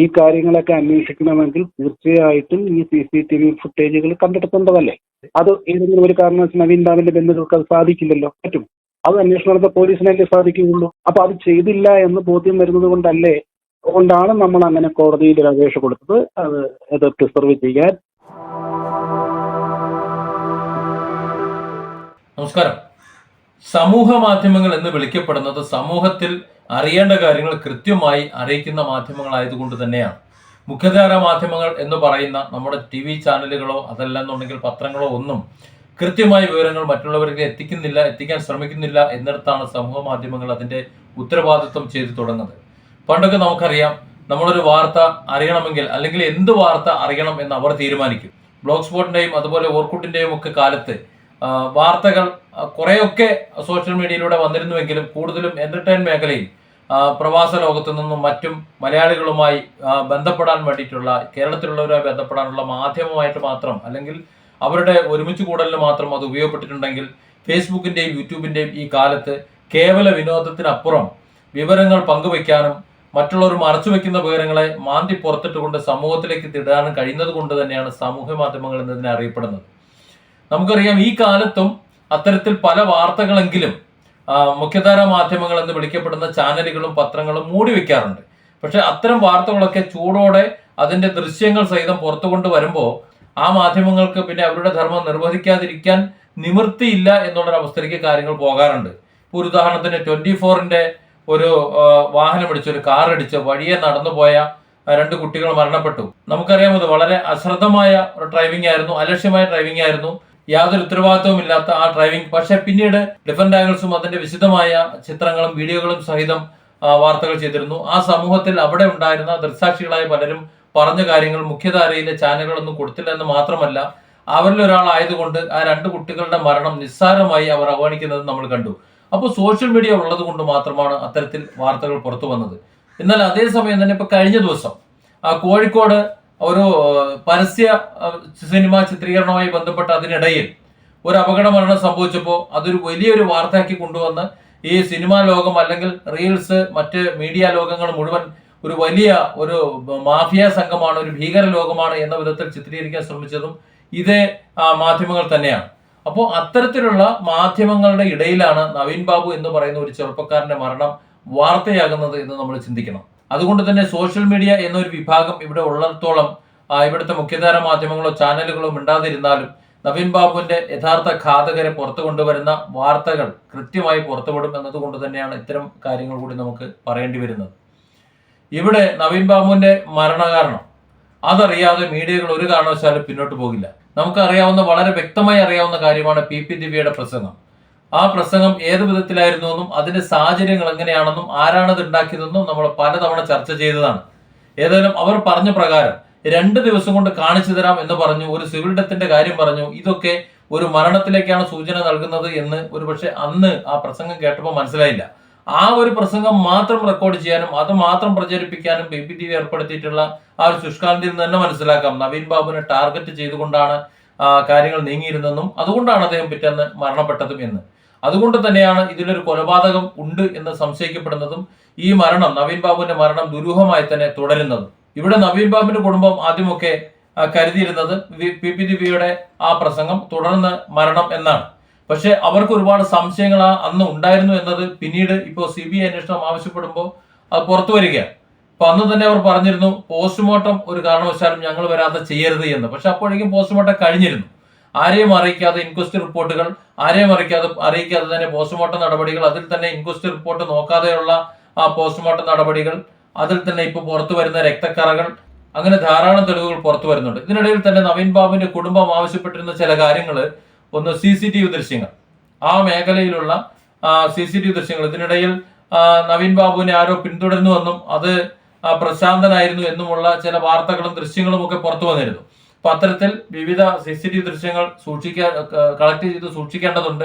ഈ കാര്യങ്ങളൊക്കെ അന്വേഷിക്കണമെങ്കിൽ തീർച്ചയായിട്ടും ഈ സി സി ടി വി ഫുട്ടേജുകൾ കണ്ടെത്തേണ്ടതല്ലേ അത് ഏതെങ്കിലും ഒരു കാരണവശാൽ നവീൻ ബാബിന്റെ ബന്ധുക്കൾക്ക് അത് സാധിക്കില്ലല്ലോ. പറ്റും. അത് അന്വേഷണം നടത്താൻ പോലീസിനല്ലേ സാധിക്കുകയുള്ളൂ. അപ്പൊ അത് ചെയ്തില്ല എന്ന് ബോധ്യം വരുന്നത് കൊണ്ടല്ലേ കൊണ്ടാണ് നമ്മൾ അങ്ങനെ കോടതിയിൽ ഒരു അപേക്ഷ കൊടുത്തത്. അത് അത് പ്രിസർവ് ചെയ്യാൻ. നമസ്കാരം. സമൂഹ മാധ്യമങ്ങൾ എന്ന് വിളിക്കപ്പെടുന്നത് സമൂഹത്തിൽ അറിയേണ്ട കാര്യങ്ങൾ കൃത്യമായി അറിയിക്കുന്ന മാധ്യമങ്ങളായതുകൊണ്ട് തന്നെയാണ്. മുഖ്യധാര മാധ്യമങ്ങൾ എന്ന് പറയുന്ന നമ്മുടെ ടി വി ചാനലുകളോ അതല്ലെന്നുണ്ടെങ്കിൽ പത്രങ്ങളോ ഒന്നും കൃത്യമായ വിവരങ്ങൾ മറ്റുള്ളവർക്ക് എത്തിക്കുന്നില്ല എത്തിക്കാൻ ശ്രമിക്കുന്നില്ല എന്നിടത്താണ് സമൂഹ മാധ്യമങ്ങൾ അതിന്റെ ഉത്തരവാദിത്വം ചെയ്തു തുടങ്ങുന്നത്. പണ്ടൊക്കെ നമുക്കറിയാം നമ്മളൊരു വാർത്ത അറിയണമെങ്കിൽ അല്ലെങ്കിൽ എന്ത് വാർത്ത അറിയണം എന്ന് അവർ തീരുമാനിക്കും. ബ്ലോക്ക് സ്പോട്ടിന്റെയും അതുപോലെ ഓർക്കുട്ടിന്റെയും ഒക്കെ കാലത്ത് വാർത്തകൾ കുറേയൊക്കെ സോഷ്യൽ മീഡിയയിലൂടെ വന്നിരുന്നുവെങ്കിലും കൂടുതലും എന്റർടൈൻ മേഖലയിൽ പ്രവാസ ലോകത്തു നിന്നും മറ്റും മലയാളികളുമായി ബന്ധപ്പെടാൻ വേണ്ടിയിട്ടുള്ള കേരളത്തിലുള്ളവരുമായി ബന്ധപ്പെടാനുള്ള മാധ്യമമായിട്ട് മാത്രം അല്ലെങ്കിൽ അവരുടെ ഒരുമിച്ച് കൂടലിന് മാത്രം അത് ഉപയോഗപ്പെട്ടിട്ടുണ്ടെങ്കിൽ ഫേസ്ബുക്കിന്റെയും യൂട്യൂബിന്റെയും ഈ കാലത്ത് കേവല വിനോദത്തിനപ്പുറം വിവരങ്ങൾ പങ്കുവയ്ക്കാനും മറ്റുള്ളവർ മറച്ചു വെക്കുന്ന വിവരങ്ങളെ മാന്തി പുറത്തിട്ടുകൊണ്ട് സമൂഹത്തിലേക്ക് തിടാനും കഴിയുന്നത് കൊണ്ട് തന്നെയാണ് സാമൂഹ്യ മാധ്യമങ്ങൾ എന്നതിനെ അറിയപ്പെടുന്നത്. നമുക്കറിയാം ഈ കാലത്തും അത്തരത്തിൽ പല വാർത്തകളെങ്കിലും മുഖ്യധാര മാധ്യമങ്ങൾ എന്ന് വിളിക്കപ്പെടുന്ന ചാനലുകളും പത്രങ്ങളും മൂടി വെക്കാറുണ്ട്. പക്ഷെ അത്തരം വാർത്തകളൊക്കെ ചൂടോടെ അതിന്റെ ദൃശ്യങ്ങൾ സഹിതം പുറത്തു കൊണ്ടുവരുമ്പോൾ ആ മാധ്യമങ്ങൾക്ക് പിന്നെ അവരുടെ ധർമ്മം നിർവഹിക്കാതിരിക്കാൻ നിവൃത്തിയില്ല എന്നുള്ളൊരു അവസ്ഥയിലേക്ക് കാര്യങ്ങൾ പോകാറുണ്ട്. ഇപ്പൊ ഒരു ഉദാഹരണത്തിന് ട്വന്റി ഫോറിന്റെ ഒരു വാഹനം അടിച്ച് ഒരു കാർ അടിച്ച് വഴിയെ നടന്നുപോയ പോയ രണ്ട് കുട്ടികൾ മരണപ്പെട്ടു. നമുക്കറിയാം അത് വളരെ അശ്രദ്ധമായ ഡ്രൈവിംഗ് ആയിരുന്നു അലക്ഷ്യമായ ഡ്രൈവിംഗ് ആയിരുന്നു. യാതൊരു ഉത്തരവാദിത്വവും ഇല്ലാത്ത ആ ഡ്രൈവിംഗ് പക്ഷേ പിന്നീട് ഡിഫറെന്റ് ആംഗിൾസും അതിന്റെ വിശദമായ ചിത്രങ്ങളും വീഡിയോകളും സഹിതം വാർത്തകൾ ചെയ്തിരുന്നു. ആ സമൂഹത്തിൽ അവിടെ ഉണ്ടായിരുന്ന ദൃക്സാക്ഷികളായ പലരും പറഞ്ഞ കാര്യങ്ങൾ മുഖ്യധാരയിലെ ചാനലുകളൊന്നും കൊടുത്തില്ല എന്ന് മാത്രമല്ല അവരിൽ ഒരാളായതുകൊണ്ട് ആ രണ്ട് കുട്ടികളുടെ മരണം നിസ്സാരമായി അവർ അവഗണിക്കുന്നത് നമ്മൾ കണ്ടു. അപ്പോൾ സോഷ്യൽ മീഡിയ ഉള്ളത് കൊണ്ട് മാത്രമാണ് അത്തരത്തിൽ വാർത്തകൾ പുറത്തു വന്നത്. എന്നാൽ അതേസമയം തന്നെ ഇപ്പൊ കഴിഞ്ഞ ദിവസം കോഴിക്കോട് ഒരു പരസ്യ സിനിമ ചിത്രീകരണവുമായി ബന്ധപ്പെട്ട അതിനിടയിൽ ഒരു അപകട മരണം സംഭവിച്ചപ്പോൾ അതൊരു വലിയൊരു വാർത്തയാക്കി കൊണ്ടുവന്ന് ഈ സിനിമാ ലോകം അല്ലെങ്കിൽ റീൽസ് മറ്റ് മീഡിയ ലോകങ്ങൾ മുഴുവൻ ഒരു വലിയ ഒരു മാഫിയ സംഘമാണ് ഒരു ഭീകര ലോകമാണ് എന്ന വിധത്തിൽ ചിത്രീകരിക്കാൻ ശ്രമിച്ചതും ഇതേ മാധ്യമങ്ങൾ തന്നെയാണ്. അപ്പോൾ അത്തരത്തിലുള്ള മാധ്യമങ്ങളുടെ ഇടയിലാണ് നവീൻ ബാബു എന്ന് പറയുന്ന ഒരു ചെറുപ്പക്കാരന്റെ മരണം വാർത്തയാകുന്നത് എന്ന് നമ്മൾ ചിന്തിക്കണം. അതുകൊണ്ട് തന്നെ സോഷ്യൽ മീഡിയ എന്നൊരു വിഭാഗം ഇവിടെ ഉള്ളിടത്തോളം ഇവിടുത്തെ മുഖ്യധാര മാധ്യമങ്ങളോ ചാനലുകളോ മിണ്ടാതിരുന്നാലും നവീൻ ബാബുവിന്റെ യഥാർത്ഥ ഘാതകരെ പുറത്തു കൊണ്ടുവരുന്ന വാർത്തകൾ കൃത്യമായി പുറത്തുവിടും എന്നതുകൊണ്ട് തന്നെയാണ് ഇത്തരം കാര്യങ്ങൾ കൂടി നമുക്ക് പറയേണ്ടി വരുന്നത്. ഇവിടെ നവീൻ ബാബുവിന്റെ മരണകാരണം അതറിയാതെ മീഡിയകൾ ഒരു കാരണവശാലും പിന്നോട്ട് പോകില്ല. നമുക്കറിയാവുന്ന വളരെ വ്യക്തമായി അറിയാവുന്ന കാര്യമാണ് പി പി ദിവ്യയുടെ പ്രസംഗം. ആ പ്രസംഗം ഏത് വിധത്തിലായിരുന്നു എന്നും അതിന്റെ സാഹചര്യങ്ങൾ എങ്ങനെയാണെന്നും ആരാണത് ഉണ്ടാക്കിയതെന്നും നമ്മൾ പലതവണ ചർച്ച ചെയ്തതാണ്. ഏതായാലും അവർ പറഞ്ഞ പ്രകാരം രണ്ട് ദിവസം കൊണ്ട് കാണിച്ചു തരാം എന്ന് പറഞ്ഞു ഒരു സിവിൽ ഡെത്തിന്റെ കാര്യം പറഞ്ഞു ഇതൊക്കെ ഒരു മരണത്തിലേക്കാണ് സൂചന നൽകുന്നത് എന്ന് ഒരുപക്ഷെ അന്ന് ആ പ്രസംഗം കേട്ടപ്പോൾ മനസ്സിലായില്ല. ആ ഒരു പ്രസംഗം മാത്രം റെക്കോർഡ് ചെയ്യാനും അത് മാത്രം പ്രചരിപ്പിക്കാനും ബി പി ടി വി ഏർപ്പെടുത്തിയിട്ടുള്ള ആ ഒരു ശുഷ്കാന്തിയിൽ നിന്ന് തന്നെ മനസ്സിലാക്കാം. നവീൻ ബാബുവിനെ ടാർഗറ്റ് ചെയ്തുകൊണ്ടാണ് കാര്യങ്ങൾ നീങ്ങിയിരുന്നെന്നും അതുകൊണ്ടാണ് അദ്ദേഹം പിറ്റേന്ന് മരണപ്പെട്ടതും എന്ന്. അതുകൊണ്ട് തന്നെയാണ് ഇതിലൊരു കൊലപാതകം ഉണ്ട് എന്ന് സംശയിക്കപ്പെടുന്നതും ഈ മരണം നവീൻ ബാബുവിന്റെ മരണം ദുരൂഹമായി തന്നെ തുടരുന്നതും. ഇവിടെ നവീൻ ബാബുവിന്റെ കുടുംബം ആദ്യമൊക്കെ കരുതിയിരുന്നത് പി പി ദിവ്യയുടെ ആ പ്രസംഗം തുടർന്ന് മരണം എന്നാണ്. പക്ഷെ അവർക്ക് ഒരുപാട് സംശയങ്ങൾ അന്ന് ഉണ്ടായിരുന്നു എന്നത് പിന്നീട് ഇപ്പോൾ സി ബി ഐ അന്വേഷണം ആവശ്യപ്പെടുമ്പോൾ അത് പുറത്തു വരികയാണ്. അപ്പൊ അന്ന് തന്നെ അവർ പറഞ്ഞിരുന്നു പോസ്റ്റ്മോർട്ടം ഒരു കാരണവശാലും ഞങ്ങൾ വരാതെ ചെയ്യരുത് എന്ന്. പക്ഷെ അപ്പോഴേക്കും പോസ്റ്റ്മോർട്ടം കഴിഞ്ഞിരുന്നു. ആരെയും അറിയിക്കാതെ ഇൻക്വസ്റ്റ് റിപ്പോർട്ടുകൾ ആരെയും അറിയിക്കാതെ അറിയിക്കാതെ തന്നെ പോസ്റ്റ്മോർട്ടം നടപടികൾ അതിൽ തന്നെ ഇൻക്വസ്റ്റ് റിപ്പോർട്ട് നോക്കാതെയുള്ള ആ പോസ്റ്റ്മോർട്ടം നടപടികൾ അതിൽ തന്നെ ഇപ്പൊ പുറത്തു വരുന്ന രക്തക്കറകൾ അങ്ങനെ ധാരാളം തെളിവുകൾ പുറത്തു വരുന്നുണ്ട്. ഇതിനിടയിൽ തന്നെ നവീൻ ബാബുവിന്റെ കുടുംബം ആവശ്യപ്പെട്ടിരുന്ന ചില കാര്യങ്ങൾ ഒന്ന് സി സി ടി വി ദൃശ്യങ്ങൾ. ആ മേഖലയിലുള്ള സി സി ടി വി ദൃശ്യങ്ങൾ. ഇതിനിടയിൽ നവീൻ ബാബുവിനെ ആരോ പിന്തുടരുന്നുവെന്നും അത് പ്രശാന്തനായിരുന്നു എന്നുമുള്ള ചില വാർത്തകളും ദൃശ്യങ്ങളും ഒക്കെ പുറത്തു വന്നിരുന്നു. അപ്പൊ അത്തരത്തിൽ വിവിധ സി സി ടി വി ദൃശ്യങ്ങൾ സൂക്ഷിക്കാൻ കളക്ട് ചെയ്ത് സൂക്ഷിക്കേണ്ടതുണ്ട്.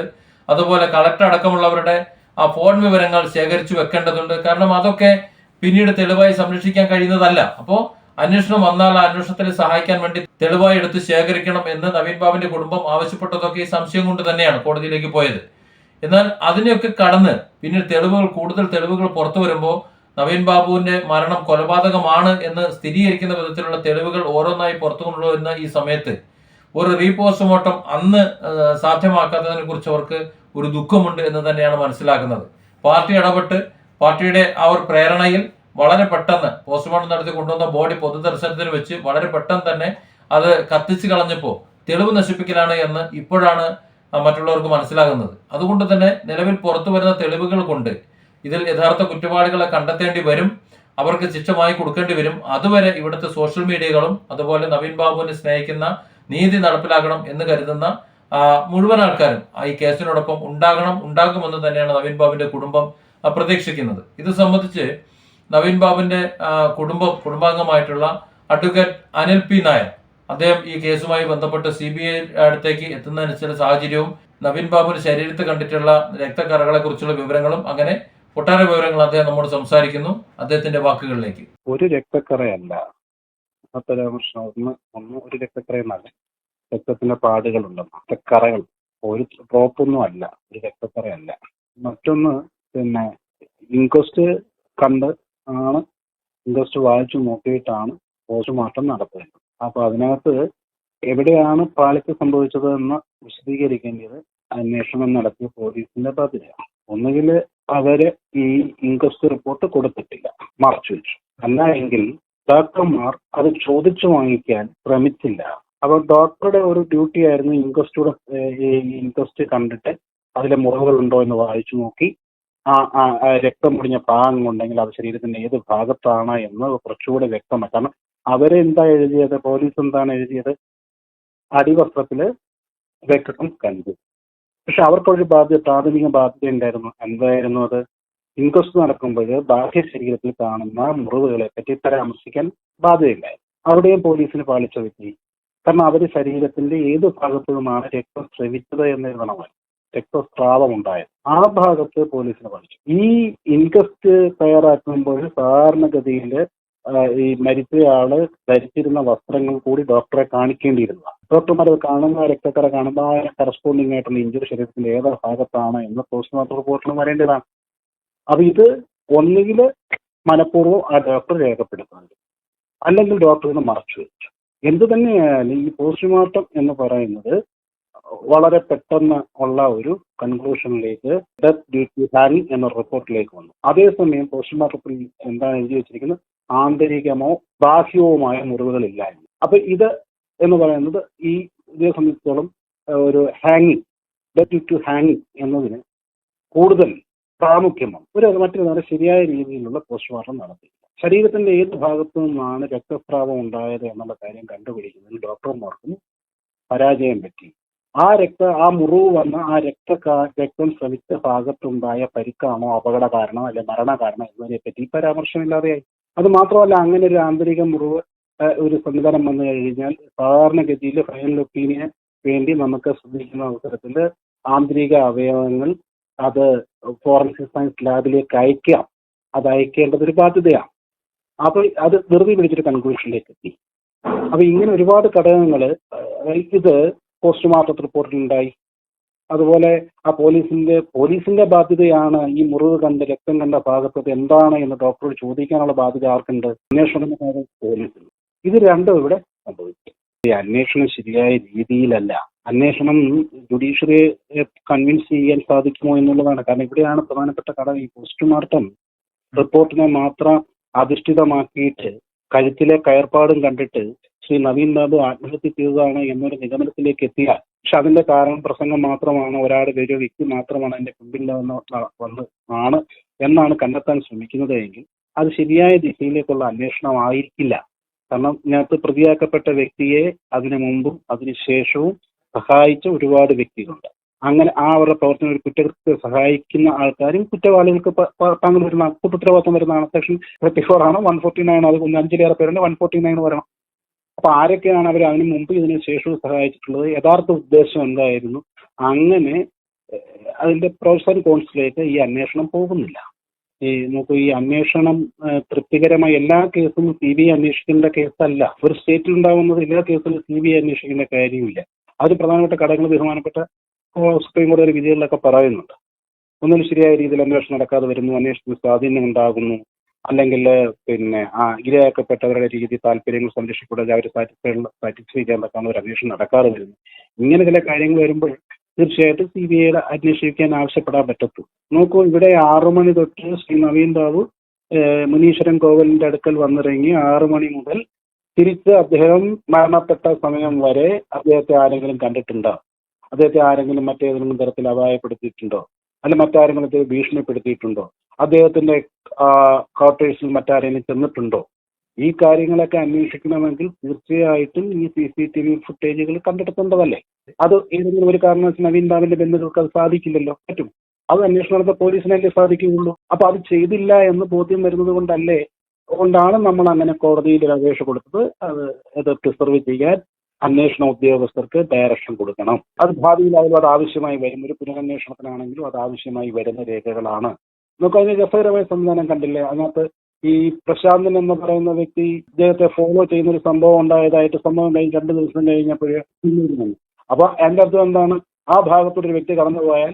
അതുപോലെ കളക്ടർ അടക്കമുള്ളവരുടെ ആ ഫോൺ വിവരങ്ങൾ ശേഖരിച്ചു വെക്കേണ്ടതുണ്ട്. കാരണം അതൊക്കെ പിന്നീട് തെളിവായി സംരക്ഷിക്കാൻ കഴിയുന്നതല്ല. അപ്പോൾ അന്വേഷണം വന്നാൽ ആ അന്വേഷണത്തിൽ സഹായിക്കാൻ വേണ്ടി തെളിവായി എടുത്ത് ശേഖരിക്കണം എന്ന് നവീൻ ബാബുവിന്റെ കുടുംബം ആവശ്യപ്പെട്ടതൊക്കെ ഈ സംശയം കൊണ്ട് തന്നെയാണ് കോടതിയിലേക്ക് പോയത്. എന്നാൽ അതിനെയൊക്കെ കടന്ന് പിന്നീട് തെളിവുകൾ കൂടുതൽ തെളിവുകൾ പുറത്തു വരുമ്പോൾ നവീൻ ബാബുവിന്റെ മരണം കൊലപാതകമാണ് എന്ന് സ്ഥിരീകരിക്കുന്ന വിധത്തിലുള്ള തെളിവുകൾ ഓരോന്നായി പുറത്തു കൊണ്ടുവരുന്ന ഈ സമയത്ത് ഒരു റീപോസ്റ്റ്മോർട്ടം അന്ന് സാധ്യമാക്കാത്തതിനെ കുറിച്ച് അവർക്ക് ഒരു ദുഃഖമുണ്ട് എന്ന് തന്നെയാണ് മനസ്സിലാക്കുന്നത്. പാർട്ടി ഇടപെട്ട് പാർട്ടിയുടെ അവർ പ്രേരണയിൽ വളരെ പെട്ടെന്ന് പോസ്റ്റ്മോർട്ടം നടത്തി കൊണ്ടുവന്ന ബോഡി പൊതുദർശനത്തിന് വെച്ച് വളരെ പെട്ടെന്ന് തന്നെ അത് കത്തിച്ച് കളഞ്ഞപ്പോൾ തെളിവ് നശിപ്പിക്കലാണ് എന്ന് ഇപ്പോഴാണ് മറ്റുള്ളവർക്ക് മനസ്സിലാകുന്നത്. അതുകൊണ്ട് തന്നെ നിലവിൽ പുറത്തു വരുന്ന തെളിവുകൾ കൊണ്ട് ഇതിൽ യഥാർത്ഥ കുറ്റവാളികളെ കണ്ടെത്തേണ്ടി വരും അവർക്ക് ശിക്ഷമായി കൊടുക്കേണ്ടി വരും. അതുവരെ ഇവിടുത്തെ സോഷ്യൽ മീഡിയകളും അതുപോലെ നവീൻ ബാബുവിനെ സ്നേഹിക്കുന്ന നീതി നടപ്പിലാക്കണം എന്ന് കരുതുന്ന മുഴുവൻ ആൾക്കാരും ഈ കേസിനോടൊപ്പം ഉണ്ടാകണം ഉണ്ടാകുമെന്ന് തന്നെയാണ് നവീൻ ബാബുവിന്റെ കുടുംബം പ്രതീക്ഷിക്കുന്നത്. ഇത് സംബന്ധിച്ച് നവീൻ ബാബുവിന്റെ കുടുംബം കുടുംബാംഗമായിട്ടുള്ള അഡ്വക്കേറ്റ് അനിൽ പി നായർ അദ്ദേഹം ഈ കേസുമായി ബന്ധപ്പെട്ട് സി ബി ഐ അടുത്തേക്ക് എത്തുന്നതിന് ചില സാഹചര്യവും നവീൻ ബാബുവിന്റെ ശരീരത്ത് കണ്ടിട്ടുള്ള രക്തക്കറകളെ കുറിച്ചുള്ള വിവരങ്ങളും അങ്ങനെ ഒട്ടേറെ വിവരങ്ങൾ അദ്ദേഹം നമ്മോട് സംസാരിക്കുന്നു. അദ്ദേഹത്തിന്റെ വാക്കുകളിലേക്ക്. ഒരു രക്തക്കറയല്ല. പരാമർശം ഒന്ന് ഒരു രക്തക്കറയെന്നല്ല. രക്തത്തിന്റെ പാടുകളുണ്ടെന്ന് രക്തക്കറകൾ ഒരു ഡ്രോപ്പൊന്നും അല്ല. ഒരു രക്തക്കറയല്ല. മറ്റൊന്ന് പിന്നെ ഇൻക്വസ്റ്റ് കണ്ട് ആണ് ഇൻക്വസ്റ്റ് വായിച്ചു നോക്കിയിട്ടാണ് പോസ്റ്റ്മോർട്ടം നടത്തുന്നത് അപ്പൊ അതിനകത്ത് എവിടെയാണ് പാളിക്ക് സംഭവിച്ചത് എന്ന് വിശദീകരിക്കേണ്ടത് അന്വേഷണം നടത്തിയ പോലീസിന്റെ ബാധ്യതയാണ് ഒന്നുകിൽ അവർ ഈ ഇൻക്വസ്റ്റ് റിപ്പോർട്ട് കൊടുത്തിട്ടില്ല. മറച്ചു വെച്ചു. അല്ല എങ്കിൽ ഡോക്ടർമാർ അത് ചോദിച്ചു വാങ്ങിക്കാൻ ശ്രമിച്ചില്ല. അപ്പൊ ഡോക്ടറുടെ ഒരു ഡ്യൂട്ടി ആയിരുന്നു ഇൻക്വസ്റ്റൂടെ ഇൻക്വസ്റ്റ് കണ്ടിട്ട് അതിലെ മുറിവുകളുണ്ടോ എന്ന് വായിച്ചു നോക്കി. ആ ആ രക്തം മുടിഞ്ഞ ഭാഗം ഉണ്ടെങ്കിൽ അത് ശരീരത്തിന്റെ ഏത് ഭാഗത്താണ് എന്ന് കുറച്ചുകൂടെ വ്യക്തമാണ് കാരണം അവരെന്താ എഴുതിയത്? പോലീസ് എന്താണ് എഴുതിയത്? അടിവസ്ത്രത്തിൽ രക്തം കണ്ടു. പക്ഷെ അവർക്കൊരു ബാധ്യത പ്രാഥമിക ബാധ്യത ഉണ്ടായിരുന്നു. എന്തായിരുന്നു അത്? ഇൻക്വസ്റ്റ് നടക്കുമ്പോൾ ബാഹ്യ ശരീരത്തിൽ കാണുന്ന മുറിവുകളെ പറ്റി പരാമർശിക്കാൻ ബാധ്യതയില്ലായിരുന്നു. അവിടെയും പോലീസിന് പാളിച്ച പറ്റി കാരണം അവർ ശരീരത്തിന്റെ ഏത് ഭാഗത്തു നിന്നാണ് രക്തം സ്രവിച്ചത് രക്തസ്രാവം ഉണ്ടായത് ആ ഭാഗത്ത് പോലീസിന് പാലിച്ചു ഈ ഇൻക്വസ്റ്റ് തയ്യാറാക്കുമ്പോൾ സാധാരണഗതിയിൽ ഈ മരിച്ചയാൾ ധരിച്ചിരുന്ന വസ്ത്രങ്ങൾ കൂടി ഡോക്ടറെ കാണിക്കേണ്ടിയിരുന്നതാണ് ഡോക്ടർമാർ അത് കാണുന്ന രക്തക്കറ കാണുമ്പോൾ ആ കറസ്പോണ്ടിങ് ആയിട്ടുള്ള ഇഞ്ചുറി ശരീരത്തിന്റെ ഏതാ ഭാഗത്താണ് എന്ന് പോസ്റ്റ്മോർട്ടം റിപ്പോർട്ടിലും വരേണ്ടതാണ്. അപ്പൊ ഇത് ഒന്നുകിൽ മനഃപൂർവം ആ ഡോക്ടർ രേഖപ്പെടുത്തുന്നുണ്ട്. അല്ലെങ്കിൽ ഡോക്ടർ ഇത് മറച്ചു വെച്ചു. എന്ത് തന്നെയായാലും ഈ പോസ്റ്റ്മോർട്ടം എന്ന് പറയുന്നത് വളരെ പെട്ടെന്ന് ഉള്ള ഒരു കൺക്ലൂഷനിലേക്ക് ഡെത്ത് ഡ്യൂ ടു ഹാനിങ് എന്ന റിപ്പോർട്ടിലേക്ക് വന്നു. അതേസമയം പോസ്റ്റ്മോർട്ടത്തിൽ എന്താണ് എഴുതി വെച്ചിരിക്കുന്നത്? ആന്തരികമോ ബാഹ്യവുമായ മുറിവുകളില്ല എന്ന്. അപ്പൊ ഇത് എന്ന് പറയുന്നത് ഈ ഇതിനെ സംബന്ധിച്ചിടത്തോളം ഒരു ഹാങ്ങിങ് ഡെറ്റ് ടു ഹാങ്ങിങ് എന്നതിന് കൂടുതൽ പ്രാമുഖ്യമാണ് ഒരു മറ്റൊരു ശരിയായ രീതിയിലുള്ള പോസ്റ്റ്മോർട്ടം നടത്തി ശരീരത്തിന്റെ ഏത് ഭാഗത്തു നിന്നാണ് രക്തസ്രാവം ഉണ്ടായത് എന്നുള്ള കാര്യം കണ്ടുപിടിക്കുന്നതിൽ ഡോക്ടർമാർക്കും പരാജയം പറ്റി. ആ രക്ത ആ മുറിവ് വന്ന ആ രക്ത രക്തം ശ്രമിച്ച ഭാഗത്തുണ്ടായ പരിക്കാണോ അപകട കാരണം അല്ലെ മരണ കാരണം എന്നതിനെ പറ്റി പരാമർശമില്ലാതെയായി. അത് മാത്രമല്ല അങ്ങനെ ഒരു ആന്തരിക മുറിവ് ഒരു സംവിധാനം വന്നു കഴിഞ്ഞാൽ സാധാരണഗതിയിൽ ഫൈനൽ ഒപ്പീനിയന് വേണ്ടി നമുക്ക് ശ്രദ്ധിക്കുന്ന അവസരത്തിൽ ആന്തരിക അവയവങ്ങൾ അത് ഫോറൻസിക് സയൻസ് ലാബിലേക്ക് അയക്കാം. അത് അയക്കേണ്ടത് ഒരു ബാധ്യതയാണ്. അപ്പൊ അത് വെറുതെ പിടിച്ചൊരു കൺക്ലൂഷനിലേക്ക് എത്തി. അപ്പൊ ഇങ്ങനെ ഒരുപാട് ഘടകങ്ങൾ ഇത് പോസ്റ്റ്മോർട്ടം റിപ്പോർട്ടിലുണ്ടായി. അതുപോലെ ആ പോലീസിന്റെ പോലീസിന്റെ ബാധ്യതയാണ് ഈ മുറിവ് കണ്ട് രക്തം കണ്ട ഭാഗത്ത് ഇത് എന്താണ് എന്ന് ഡോക്ടറോട് ചോദിക്കാനുള്ള ബാധ്യത ആർക്കുണ്ട്? അന്വേഷണത്തിന്റെ ഭാഗം പോലീസിന്. ഇത് രണ്ടും ഇവിടെ സംഭവിക്കും. ഈ അന്വേഷണം ശരിയായ രീതിയിലല്ല. അന്വേഷണം ജുഡീഷ്യറിയെ കൺവിൻസ് ചെയ്യാൻ സാധിക്കുമോ എന്നുള്ളതാണ്. കാരണം ഇവിടെയാണ് പ്രധാനപ്പെട്ട ഘടകം ഈ പോസ്റ്റ്മോർട്ടം റിപ്പോർട്ടിനെ മാത്രം അധിഷ്ഠിതമാക്കിയിട്ട് കഴുത്തിലെ കയർപ്പാടും കണ്ടിട്ട് ശ്രീ നവീൻ ബാബു ആത്മഹത്യ ചെയ്തതാണ് എന്നൊരു നിഗമനത്തിലേക്ക് എത്തിയാൽ പക്ഷെ അതിന്റെ കാരണം പ്രസംഗം മാത്രമാണ് ഒരാൾ ഒരു വ്യക്തി മാത്രമാണ് അതിന്റെ പിമ്പിൽ വന്ന് വന്ന് ആണ് എന്നാണ് കണ്ടെത്താൻ ശ്രമിക്കുന്നത് എങ്കിൽ അത് ശരിയായ ദിശയിലേക്കുള്ള അന്വേഷണം ആയിരിക്കില്ല. കാരണം ഇതിനകത്ത് പ്രതിയാക്കപ്പെട്ട വ്യക്തിയെ അതിനു മുമ്പും അതിനുശേഷവും സഹായിച്ച ഒരുപാട് വ്യക്തികളുണ്ട്. അങ്ങനെ ആ അവരുടെ പ്രവർത്തനം ഒരു കുറ്റകൃത്യത്തെ സഹായിക്കുന്ന ആൾക്കാരും കുറ്റവാളികൾക്ക് താങ്കൾ വരുന്ന കുറ്റുത്തരവാദിത്തം വരുന്നതാണ് സെക്ഷൻ തേർട്ടി ഫോർ ആണ്? വൺ ഫോർട്ടി നയൻ അത് അഞ്ചിലേറെ പേരുണ്ട്. വൺ ഫോർട്ടി നയൻ വരണം. അപ്പൊ ആരൊക്കെയാണ് അവർ അതിനു മുമ്പ് ഇതിനു ശേഷവും സഹായിച്ചിട്ടുള്ളത്? യഥാർത്ഥ ഉദ്ദേശം എന്തായിരുന്നു? അങ്ങനെ അതിന്റെ പ്രൊഫസർ കോൺസിലേക്ക് ഈ അന്വേഷണം പോകുന്നില്ല. ഈ നോക്കൂ ഈ അന്വേഷണം തൃപ്തികരമായ എല്ലാ കേസും സി ബി ഐ അന്വേഷിക്കേണ്ട കേസല്ല. ഒരു സ്റ്റേറ്റിൽ ഉണ്ടാകുന്നത് എല്ലാ കേസിലും സി ബി ഐ അന്വേഷിക്കേണ്ട കാര്യമില്ല. അത് പ്രധാനപ്പെട്ട ഘടകങ്ങൾ ബഹുമാനപ്പെട്ട സുപ്രീം കോടതി വിധികളിലൊക്കെ പറയുന്നുണ്ട്. ഒന്നിനും ശരിയായ രീതിയിൽ അന്വേഷണം നടക്കാതെ വരുന്നു അന്വേഷണത്തിന് സ്വാധീനം ഉണ്ടാകുന്നു അല്ലെങ്കിൽ പിന്നെ ആ ഇരയാക്കപ്പെട്ടവരുടെ രീതി താല്പര്യങ്ങൾ സംരക്ഷിക്കൂടാതെ അവർ സാറ്റിസ്ഫൈ സാറ്റിസ്ഫൈ ചെയ്യാൻ തക്കാണ് ഒരു അന്വേഷണം നടക്കാതെ വരുന്നത് ഇങ്ങനെ ചില കാര്യങ്ങൾ വരുമ്പോൾ തീർച്ചയായിട്ടും സി ബി ഐയുടെ അന്വേഷിക്കാൻ ആവശ്യപ്പെടാൻ പറ്റത്തു നോക്കൂ ഇവിടെ ആറു മണി തൊട്ട് ശ്രീ നവീൻ ബാബു മുനീശ്വരൻ കോവലിന്റെ അടുക്കൽ വന്നിറങ്ങി ആറു മണി മുതൽ തിരിച്ച് അദ്ദേഹം മരണപ്പെട്ട സമയം വരെ അദ്ദേഹത്തെ ആരെങ്കിലും കണ്ടിട്ടുണ്ടോ? അദ്ദേഹത്തെ ആരെങ്കിലും മറ്റേതെങ്കിലും തരത്തിൽ അപായപ്പെടുത്തിയിട്ടുണ്ടോ? അല്ല മറ്റാരെങ്കിലും ഭീഷണിപ്പെടുത്തിയിട്ടുണ്ടോ? അദ്ദേഹത്തിന്റെ ക്വാർട്ടേഴ്സിൽ മറ്റാരെങ്കിലും ചെന്നിട്ടുണ്ടോ? ഈ കാര്യങ്ങളൊക്കെ അന്വേഷിക്കണമെങ്കിൽ തീർച്ചയായിട്ടും ഈ സി സി ടി വി ഫുട്ടേജുകൾ കണ്ടെടുക്കേണ്ടതല്ലേ അത് ഏതെങ്കിലും ഒരു കാരണവശാൽ നവീൻ ബാബിന്റെ ബന്ധുക്കൾക്ക് അത് സാധിക്കില്ലല്ലോ. പറ്റും. അത് അന്വേഷണം നടത്താൻ പോലീസിനല്ലേ സാധിക്കുകയുള്ളൂ. അപ്പൊ അത് ചെയ്തില്ല എന്ന് ബോധ്യം വരുന്നത് കൊണ്ടല്ലേ? കൊണ്ടാണ് നമ്മൾ അങ്ങനെ കോടതിയിൽ ഒരു അപേക്ഷ കൊടുത്തത്. അത് അത് പ്രിസർവ് ചെയ്യാൻ അന്വേഷണ ഉദ്യോഗസ്ഥർക്ക് ഡയറക്ഷൻ കൊടുക്കണം. അത് ഭാവിയിലായാലും അത് ആവശ്യമായി വരും. ഒരു പുനരന്വേഷണത്തിനാണെങ്കിലും അത് ആവശ്യമായി വരുന്ന രേഖകളാണ്. നമുക്ക് അതിന് രസകരമായ സംവിധാനം കണ്ടില്ലേ? അതിനകത്ത് ഈ പ്രശാന്തൻ എന്ന് പറയുന്ന വ്യക്തി ഇദ്ദേഹത്തെ ഫോളോ ചെയ്യുന്ന ഒരു സംഭവം ഉണ്ടായതായിട്ട് സംഭവം കഴിഞ്ഞ് രണ്ട് ദിവസം കഴിഞ്ഞപ്പോഴേ അപ്പൊ എന്റെ അർത്ഥം എന്താണ്? ആ ഭാഗത്തൂടെ ഒരു വ്യക്തി കടന്നു പോയാൽ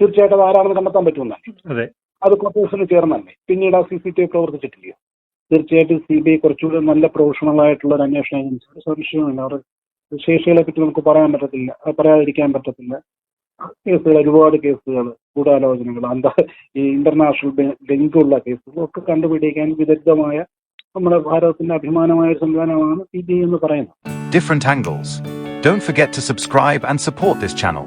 തീർച്ചയായിട്ടും അത് ആരാണെന്ന് കണ്ടെത്താൻ പറ്റുമെന്നല്ലേ അതെ. അത് കോർപ്പറേഷന് ചേർന്നല്ലേ പിന്നീട് ആ സി സി ടി വി പ്രവർത്തിച്ചിട്ടില്ല. തീർച്ചയായിട്ടും സി ബി ഐ കുറച്ചുകൂടി നല്ല പ്രൊഫഷണൽ ആയിട്ടുള്ള ഒരു അന്വേഷണ ഏജൻസി. സംശയമില്ല അവർ ശേഷികളെ പറ്റി നമുക്ക് പറയാൻ പറ്റത്തില്ല. പറയാതിരിക്കാൻ പറ്റത്തില്ല. കേസുകൾ ഒരുപാട് കേസുകൾ ഗൂഢാലോചനകൾ അന്ത ഈ ഇന്റർനാഷണൽ ലിങ്കുള്ള കേസുകൾ ഒക്കെ കണ്ടുപിടിക്കാൻ വിദഗ്ധമായ നമ്മുടെ ഭാരതത്തിന്റെ അഭിമാനമായ ഒരു സംവിധാനമാണ് സി ബി എന്ന് പറയുന്നത് different angles. Don't forget to subscribe and support this channel.